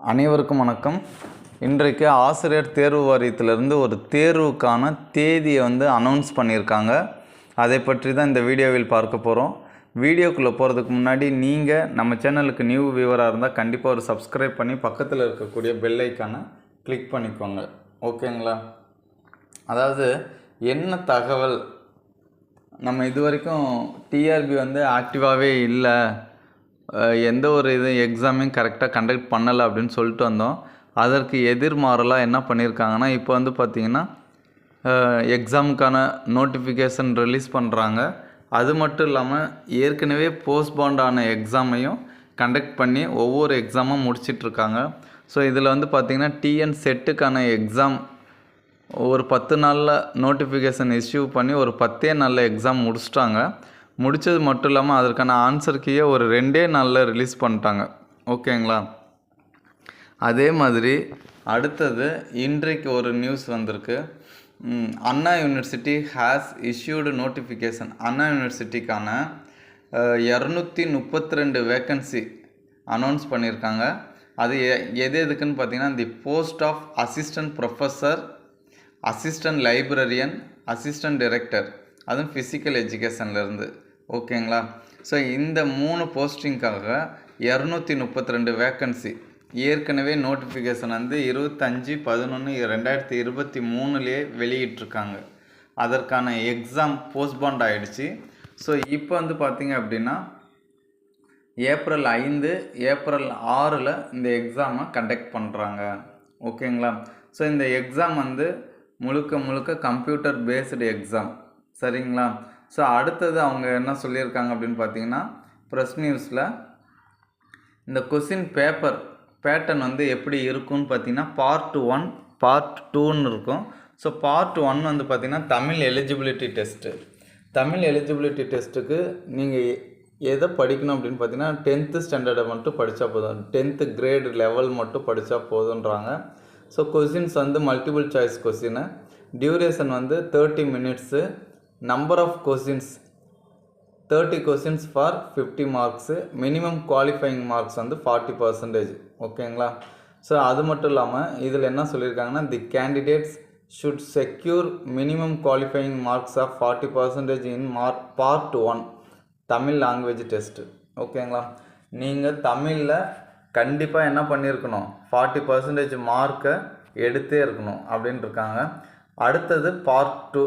அனைவருக்கும் வணக்கம். இன்றைக்கு ஆசிரியர் தேர்வு வாரியத்திலிருந்து ஒரு தேர்வுக்கான தேதியை வந்து அனௌன்ஸ் பண்ணியிருக்காங்க. அதை பற்றி தான் இந்த வீடியோவில் பார்க்க போகிறோம் வீடியோக்குள்ளே போகிறதுக்கு முன்னாடி நீங்கள் நம்ம சேனலுக்கு நியூ வியூவராக இருந்தால் கண்டிப்பாக ஒரு சப்ஸ்கிரைப் பண்ணி பக்கத்தில் இருக்கக்கூடிய பெல் ஐக்கானை கிளிக் பண்ணிக்கோங்க. ஓகேங்களா? அதாவது என்ன தகவல்? நம்ம இது வரைக்கும் டிஆர்பி வந்து ஆக்டிவாகவே இல்லை. எந்த ஒரு இது எக்ஸாமையும் கரெக்டாக கண்டக்ட் பண்ணலை அப்படின்னு சொல்லிட்டு வந்தோம். அதற்கு எதிர்மாறலாக என்ன பண்ணியிருக்காங்கன்னா இப்போ வந்து பார்த்திங்கன்னா எக்ஸாமுக்கான நோட்டிஃபிகேஷன் ரிலீஸ் பண்ணுறாங்க அது மட்டும் இல்லாமல் ஏற்கனவே போஸ்ட்பாண்ட் ஆன எக்ஸாமையும் கண்டக்ட் பண்ணி ஒவ்வொரு எக்ஸாமும் முடிச்சிட்ருக்காங்க ஸோ இதில் வந்து பார்த்திங்கன்னா டிஎன் செட்டுக்கான எக்ஸாம் ஒரு பத்து நாளில் நோட்டிஃபிகேஷன் இஷ்யூ பண்ணி ஒரு பத்தே நாளில் எக்ஸாம் முடிச்சிட்டாங்க. முடித்தது மட்டும் இல்லாமல் அதற்கான ஆன்சர் கீயை ஒரு ரெண்டே நாளில் ரிலீஸ் பண்ணிட்டாங்க. ஓகேங்களா அதே மாதிரி அடுத்தது இன்றைக்கு ஒரு நியூஸ் வந்திருக்கு. Anna university has issued notification Anna யூனிவர்சிட்டிக்கான இரநூத்தி முப்பத்தி ரெண்டு வேக்கன்சி அனௌன்ஸ் பண்ணியிருக்காங்க. அது எ- எது எதுக்குன்னு பார்த்தீங்கன்னா the post of assistant professor assistant librarian assistant director அதுவும் ஃபிசிக்கல் எஜுகேஷன்லேருந்து ஓகேங்களா? ஸோ இந்த மூணு போஸ்டிங்காக இரநூத்தி முப்பத்தி ரெண்டு வேக்கன்சி ஏற்கனவே நோட்டிஃபிகேஷன் வந்து இருபத்தஞ்சி பதினொன்று ரெண்டாயிரத்தி இருபத்தி மூணுலேயே வெளியிட்டிருக்காங்க. அதற்கான எக்ஸாம் போஸ்ட்பாண்ட் ஆயிடுச்சு. ஸோ இப்போ வந்து பார்த்திங்க அப்படின்னா ஏப்ரல் ஐந்து ஏப்ரல் ஆறில் இந்த எக்ஸாமை கண்டக்ட் பண்ணுறாங்க ஓகேங்களா? ஸோ இந்த எக்ஸாம் வந்து முழுக்க முழுக்க கம்ப்யூட்டர் பேஸ்டு எக்ஸாம் சரிங்களா? ஸோ அடுத்தது அவங்க என்ன சொல்லியிருக்காங்க அப்படின்னு பார்த்தீங்கன்னா ப்ரெஸ் நியூஸில் இந்த கொஸ்டின் பேப்பர் பேட்டர்ன் வந்து எப்படி இருக்கும்னு பார்த்தீங்கன்னா பார்ட் ஒன் பார்ட் டூன்னு இருக்கும். ஸோ பார்ட் ஒன் வந்து பார்த்திங்கன்னா Tamil eligibility test Tamil eligibility டெஸ்ட்டுக்கு நீங்கள் எதை படிக்கணும் அப்படின்னு பார்த்தீங்கன்னா டென்த்து ஸ்டாண்டர்டை மட்டும் படித்தா போதும். டென்த்து கிரேடு லெவல் மட்டும் படித்தா போதுன்றாங்க ஸோ கொஸ்டின்ஸ் வந்து மல்டிபிள் சாய்ஸ் கொஸ்டின் டியூரேஷன் வந்து thirty minutes number of questions thirty questions for fifty marks minimum qualifying marks வந்து ஃபார்ட்டி பர்சன்டேஜ் ஓகேங்களா ஸோ அது மட்டும் இல்லாமல் இதில் என்ன சொல்லியிருக்காங்கன்னா the candidates should secure minimum qualifying marks of forty percentage in mark part one Tamil language test ஓகேங்களா நீங்கள் தமிழில் கண்டிப்பாக என்ன பண்ணியிருக்கணும்? ஃபார்ட்டி பர்சன்டேஜ் மார்க்கை எடுத்தே இருக்கணும். அப்படின்ட்டு இருக்காங்க. அடுத்தது part two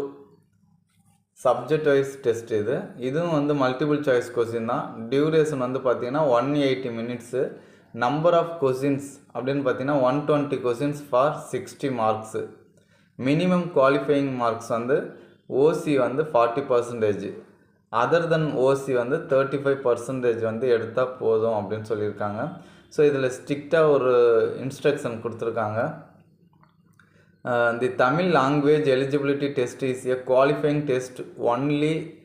subject wise test இது. இதுவும் வந்து மல்டிபிள் சாய்ஸ் கொஸ்டின் தான். டியூரேஷன் வந்து பார்த்தீங்கன்னா one eighty minutes number of questions அப்படின்னு பார்த்தீங்கன்னா one twenty questions for sixty marks minimum qualifying marks வந்து ஓசி வந்து forty percentage other than OC வந்து தேர்ட்டி ஃபைவ் பர்சன்டேஜ் வந்து எடுத்தால் போதும் அப்படின்னு சொல்லியிருக்காங்க. ஸோ இதில் ஸ்ட்ரிக்டாக ஒரு இன்ஸ்ட்ரக்ஷன் கொடுத்துருக்காங்க. The Tamil language eligibility test is a qualifying test only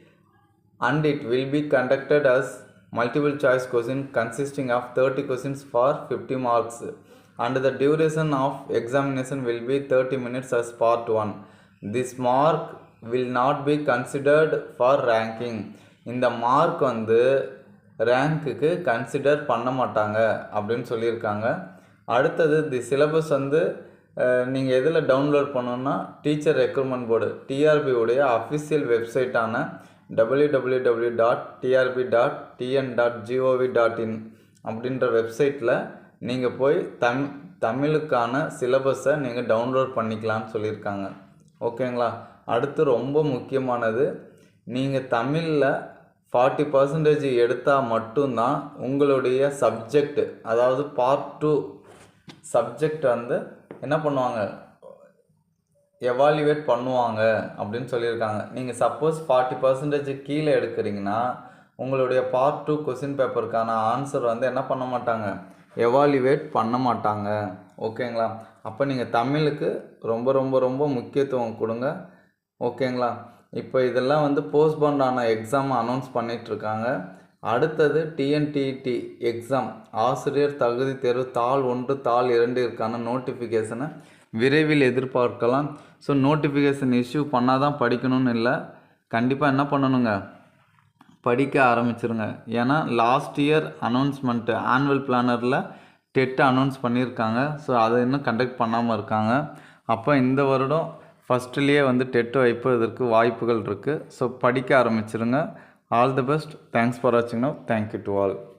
and it will be conducted as multiple choice question consisting of 30 questions for 50 marks and the duration of examination will be 30 minutes as part 1 this mark will not be considered for ranking இந்த mark வந்து ரேங்க்குக்கு consider பண்ண மாட்டாங்க அப்படின்னு சொல்லியிருக்காங்க அடுத்தது தி syllabus வந்து நீங்கள் எதில் டவுன்லோட் பண்ணணும்னா டீச்சர் ரெக்ரூட்மெண்ட் போர்டு டிஆர்பி உடைய official வெப்சைட்டான W W W dot TRB dot TN dot GOV dot in அப்படின்ற வெப்சைட்டில் நீங்கள் போய் தம் தமிழுக்கான சிலபஸை நீங்கள் டவுன்லோட் பண்ணிக்கலாம்னு சொல்லியிருக்காங்க. ஓகேங்களா? அடுத்து ரொம்ப முக்கியமானது நீங்கள் தமிழில் ஃபார்ட்டி பர்சன்டேஜ் எடுத்தால் மட்டும்தான் உங்களுடைய சப்ஜெக்ட் அதாவது பார்ட் டூ சப்ஜெக்ட் வந்து என்ன பண்ணுவாங்க? எவால்யூவேட் பண்ணுவாங்க அப்படின்னு சொல்லியிருக்காங்க. நீங்கள் சப்போஸ் ஃபார்ட்டி பர்சன்டேஜ் கீழே எடுக்கிறீங்கன்னா உங்களுடைய பார்ட் டூ கொஸ்டின் பேப்பருக்கான ஆன்சர் வந்து என்ன பண்ண மாட்டாங்க? எவால்யூவேட் பண்ண மாட்டாங்க. ஓகேங்களா அப்போ நீங்கள் தமிழுக்கு ரொம்ப ரொம்ப ரொம்ப முக்கியத்துவம் கொடுங்க. ஓகேங்களா இப்போ இதெல்லாம் வந்து போஸ்ட்போண்ட் ஆன எக்ஸாம் அனௌன்ஸ் பண்ணிகிட்ருக்காங்க அடுத்தது டிஎன்டிடி எக்ஸாம் ஆசிரியர் தகுதி தேர்வு தாள் ஒன்று தாள் இரண்டிற்கான நோட்டிஃபிகேஷனை விரைவில் எதிர்பார்க்கலாம். ஸோ நோட்டிஃபிகேஷன் இஷ்யூ பண்ணால் தான் படிக்கணும்னு இல்லை. கண்டிப்பாக என்ன பண்ணணுங்க? படிக்க ஆரம்பிச்சிருங்க. ஏன்னா லாஸ்ட் இயர் அனௌன்ஸ்மெண்ட்டு ஆனுவல் பிளானரில் டெட் அனௌன்ஸ் பண்ணியிருக்காங்க. ஸோ அதை இன்னும் கண்டக்ட் பண்ணாமல் இருக்காங்க. அப்போ இந்த வருடம் ஃபஸ்ட்டுலேயே வந்து டெட்டு வைப்பதற்கு வாய்ப்புகள் இருக்குது ஸோ படிக்க ஆரம்பிச்சிருங்க. All the best. Thanks for watching now. Thank you to all.